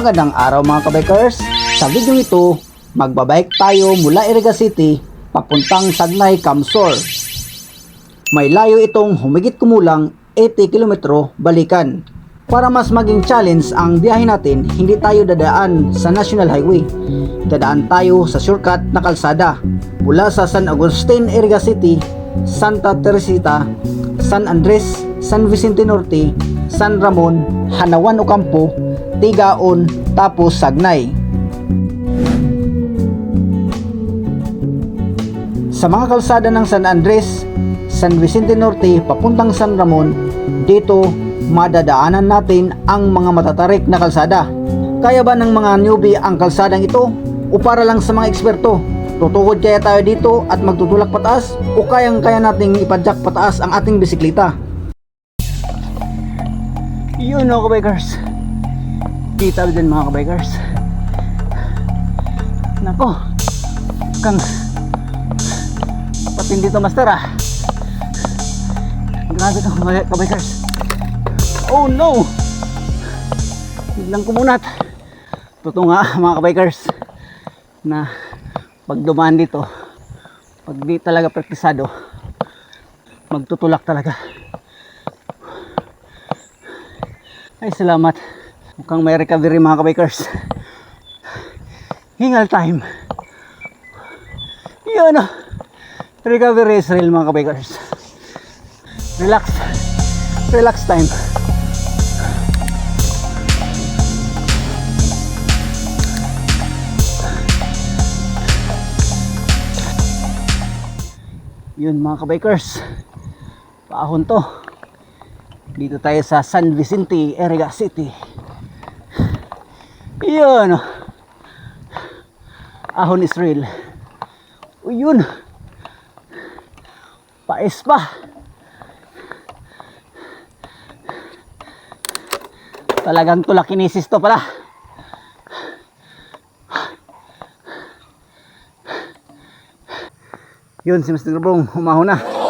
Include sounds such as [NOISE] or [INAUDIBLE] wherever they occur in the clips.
Magandang araw mga kabikers. Sa video ito, magbabike tayo mula Iriga City papuntang Sagnay, Kamsor. May layo itong humigit kumulang 80 kilometro balikan. Para mas maging challenge ang biyahe natin, hindi tayo dadaan sa National Highway. Dadaan tayo sa shortcut na kalsada mula sa San Agustin, Iriga City, Santa Teresita, San Andres, San Vicente Norte, San Ramon, Hanawan Ocampo, Tigaon, tapos Sagnay. Sa mga kalsada ng San Andres, San Vicente Norte papuntang San Ramon, dito madadaanan natin ang mga matatarik na kalsada. Kaya ba ng mga newbie ang kalsadang ito o para lang sa mga eksperto? Tutukod kaya tayo dito at magtutulak pataas o kayang kaya nating ipadyak pataas ang ating bisikleta? Yun mga kabikers. Kita din mga kabikers. Nako. Kang patindi to master ah. Grabe to mga kabikers. Oh no! Biglang kumunat. Totoo nga mga kabikers na pag dumaan dito pag di talaga praktisado magtutulak talaga ay salamat mukhang may recovery mga kabikers. Hingal time. Yun o recovery is real mga kabikers. Relax. Relax time. Yun mga kabikers. Paahon to. Dito tayo sa San Vicente, Iriga City yun ahon Israel o yun paes pa talagang tulakinesis to pala yun si Mr. Brong umahon na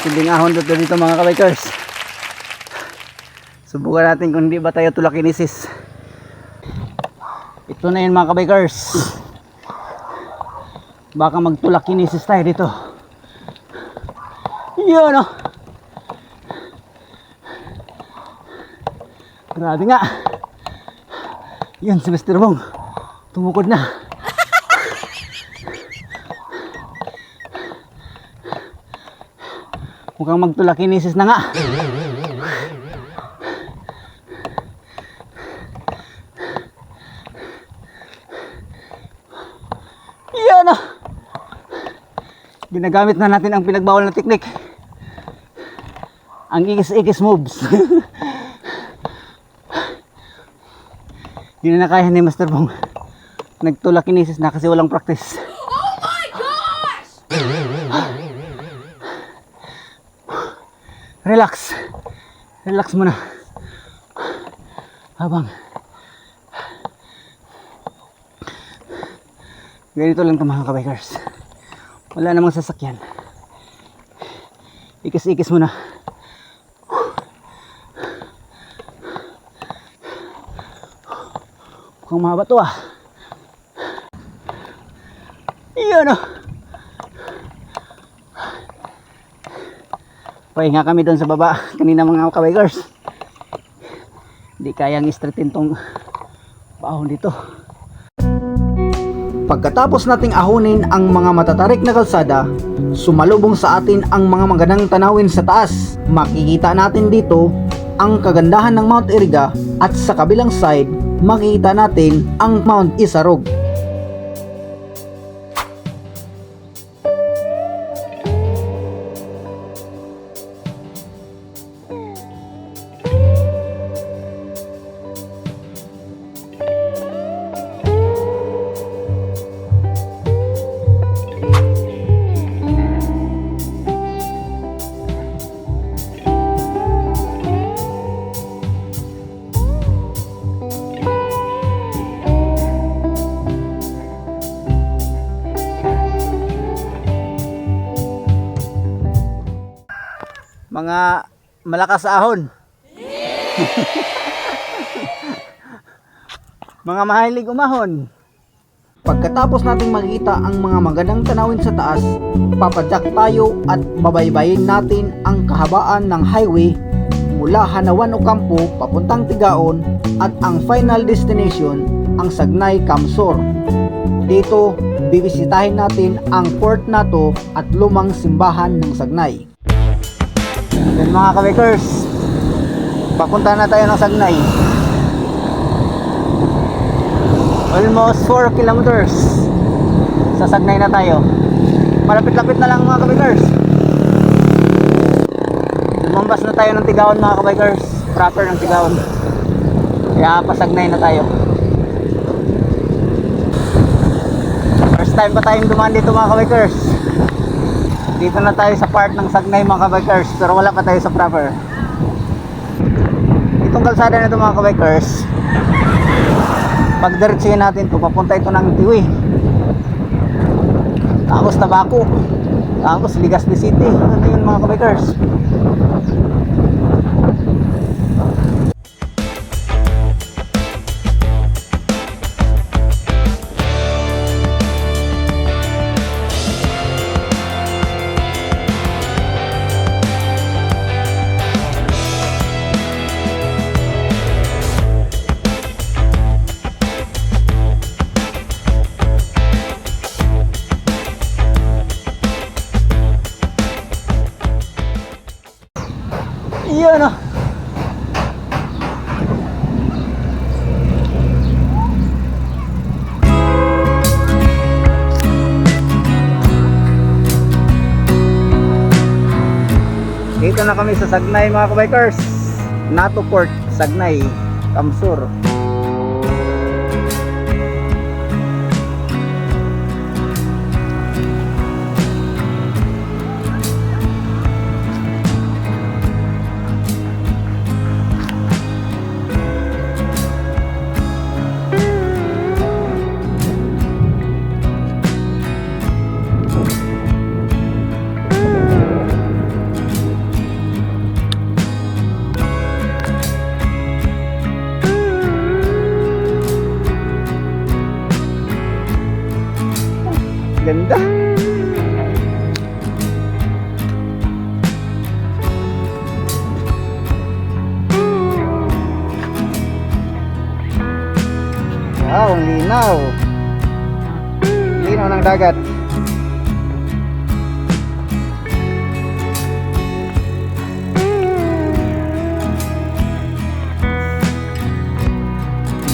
Tinding ahon dito dito mga kabikers. Subukan natin kung hindi ba tayo tulakinesis. Ito na yun mga kabikers. Baka magtulakinesis tayo dito. Yun oh. Grabe nga. Yun si Mr. Bong. Tumukod na. Mukhang magtulakinesis na nga. Yan ah. Ginagamit na natin ang pinagbawal na teknik. Ang ikis-ikis moves. Hindi [LAUGHS] na nakaya ni Master Bong. Nagtulakinesis na kasi walang practice. [SIGHS] relax relax muna habang [SIGHS] ganito lang ito mga kabikers wala namang sasakyan. Ikis-ikis muna. Mukhang mahaba to ah. Yun oh. Pahinga kami doon sa baba. Kanina mga kabikers. Hindi kayang istritin tong baon dito Pagkatapos nating ahonin ang mga matatarik na kalsada, sumalubong sa atin ang mga magandang tanawin sa taas. Makikita natin dito ang kagandahan ng Mount Iriga at sa kabilang side, makikita natin ang Mount Isarog. Mga malakas ahon. [LAUGHS] Mga mahilig umahon. Pagkatapos nating makita ang mga magandang tanawin sa taas, papadyak tayo at babaybayin natin ang kahabaan ng highway mula Hanawan Ocampo papuntang Tigaon at ang final destination ang Sagnay Camsor. Dito, bibisitahin natin ang port nato at lumang simbahan ng Sagnay. Yan mga kabikers, papunta na tayo ng Sagnay. Almost 4 kilometers sa Sagnay na tayo. Malapit-lapit na lang mga kabikers. Lumambas na tayo ng Tigaon mga kabikers. Proper ng Tigaon. Kaya pasagnay na tayo. First time pa tayong dumaan dito mga kabikers. Dito na tayo sa part ng Sagnay mga kabikers. Pero wala pa tayo sa proper. Itong kalsada na ito mga kabikers. Pag diretsuhin natin to papunta ito ng Tiwi. Tapos Tabaco. Tapos Legazpi City. Ano yun mga kabikers? Dito na kami sa Sagnay mga kabikers. Nato Port, Sagnay, Kamsur. Wow, ang linaw. Linaw ng dagat.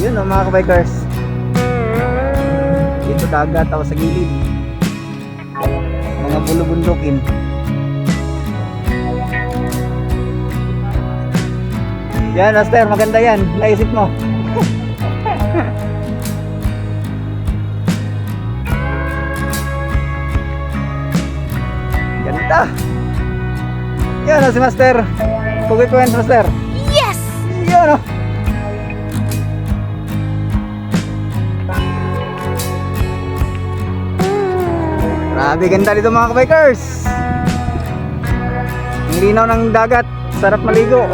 Yun oh, mga kabikers. Dito dagat ako sa gilid mga bulubundukin yan master maganda yan naisip mo [LAUGHS] ganda yan o si master Pugoy Points master Yes! yan o Grabe ganda dito mga kabikers. Ang linaw ng dagat, sarap maligo.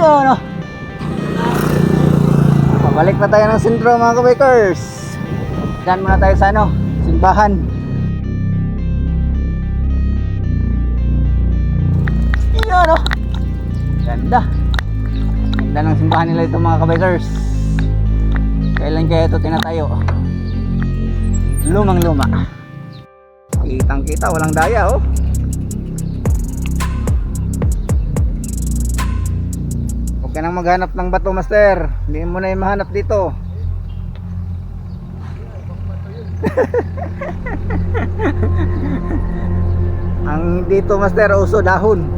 Yun o. Pabalik na tayo ng sentro mga kabikers. Diyan muna tayo sa ano, simbahan. Yun o. Ganda. Ganda ng simbahan nila ito mga kabikers. Kailan kaya ito tinatayo? Lumang luma. Kitang kita, walang daya oh. ka nang maghanap ng bato master. Hindi mo na yung mahanap dito. [LAUGHS] Ang dito master uso dahon.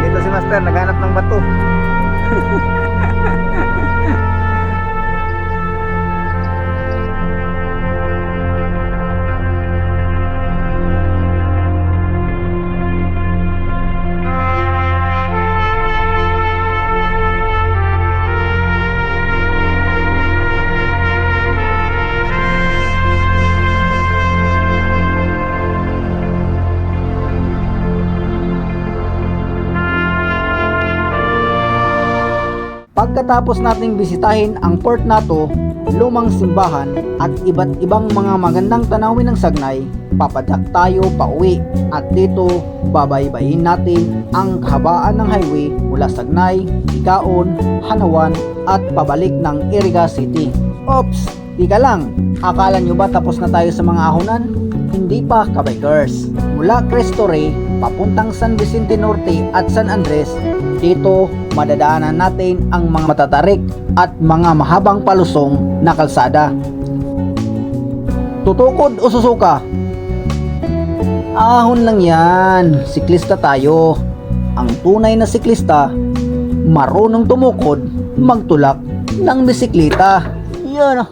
Dito si master naghanap ng bato. [LAUGHS] Pagkatapos nating bisitahin ang port nato, lumang simbahan at iba't ibang mga magandang tanawin ng Sagnay, papadak tayo pauwi at dito babaybayin natin ang kahabaan ng highway mula Sagnay, Igaon, Hanawan at pabalik ng Iriga City. Ops! Tika lang, akala nyo ba tapos na tayo sa mga ahonan? Hindi pa kabikers. Mula Cristo Rey, papuntang San Vicente Norte at San Andres, dito madadaanan natin ang mga matatarik at mga mahabang palusong na kalsada. Tutukod o susuka? Ahon lang yan, siklista tayo. Ang tunay na siklista, marunong tumukod, magtulak ng bisikleta. Yan oh.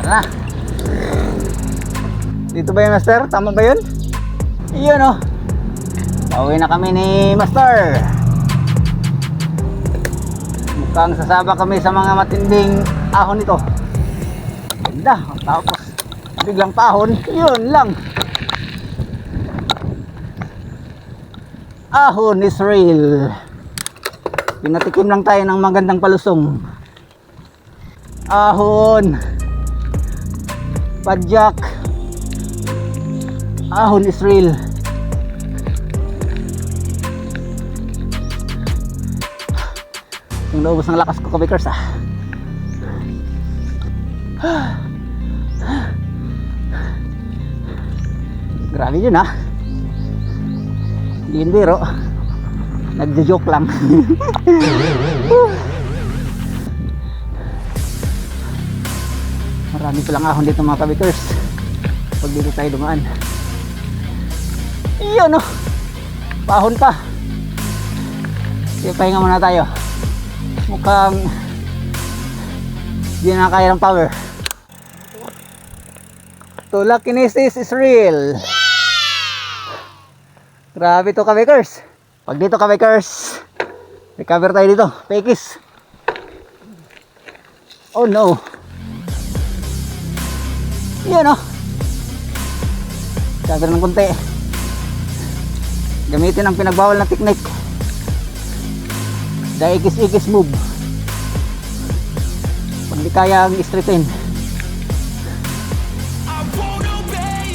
Tara na. Dito ba yun, Master? Tama ba yun? Iyon oh. Pauwi na kami ni Master. Mukhang sasaba kami sa mga matinding ahon nito. Ganda. Tapos biglang pahon. Yun lang. Ahon is real. Pinatikim lang tayo ng magandang palusong. Ahon. Padyak. Ahon is real. Yung naubos ng lakas ko kabikers ah. Grabe yun ah. Hindi yun biro. Nagjo-joke lang. [LAUGHS] Marami palang ahon dito mga kabikers. Pag dito tayo dumaan. Iyon oh. Pahon pa. Sige, pahinga muna tayo. Mukhang hindi na kaya ng power. Tulakinesis is real. Grabe to kabikers. Pag dito kabikers, recover tayo dito. Pekis. Oh no. Yan oh. Cover ng konti. Gamitin ang pinagbawal na technique. The ikis-ikis move. Pag di kaya ang straighten.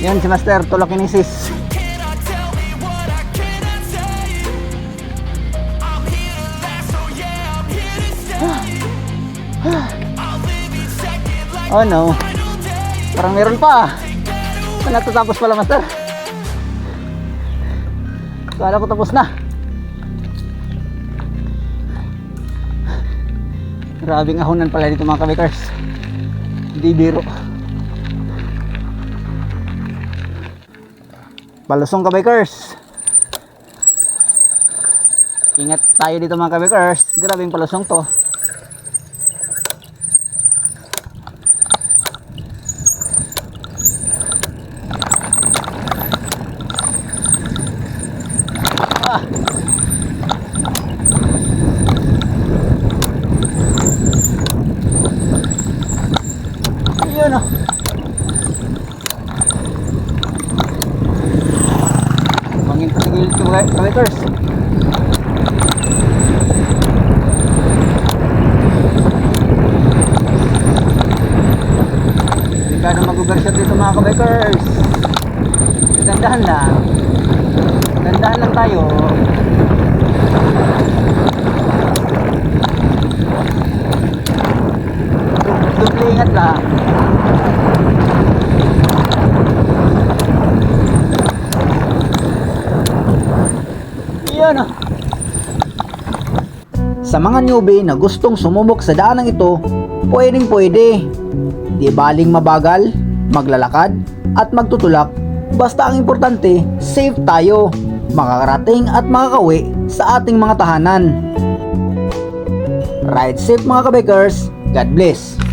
Yan si Master Tulakinesis. Cannot tell me what I cannot say. I'm here to last, so yeah, I'm here to stay. I'll live each second like Oh no. Parang meron pa. Natatapos pala Master? Kala ko tapos na. Grabing ahonan pala dito mga kabikers. Hindi biro. Palusong kabikers. Ingat tayo dito mga kabikers. Grabing palusong to. Ayun oh. Mangin pa sigil ito mga kabikers. Na mag-overshot dito mga kabikers. Dandahan lang. Dandahan lang tayo. Dubli ingat lang. Ah. Sa mga newbie na gustong sumubok sa daanang ito, pwedeng pwede. Di baling mabagal, maglalakad, at magtutulak. Basta ang importante, safe tayo. makakarating at makakawi sa ating mga tahanan. Ride safe mga kabikers, God bless!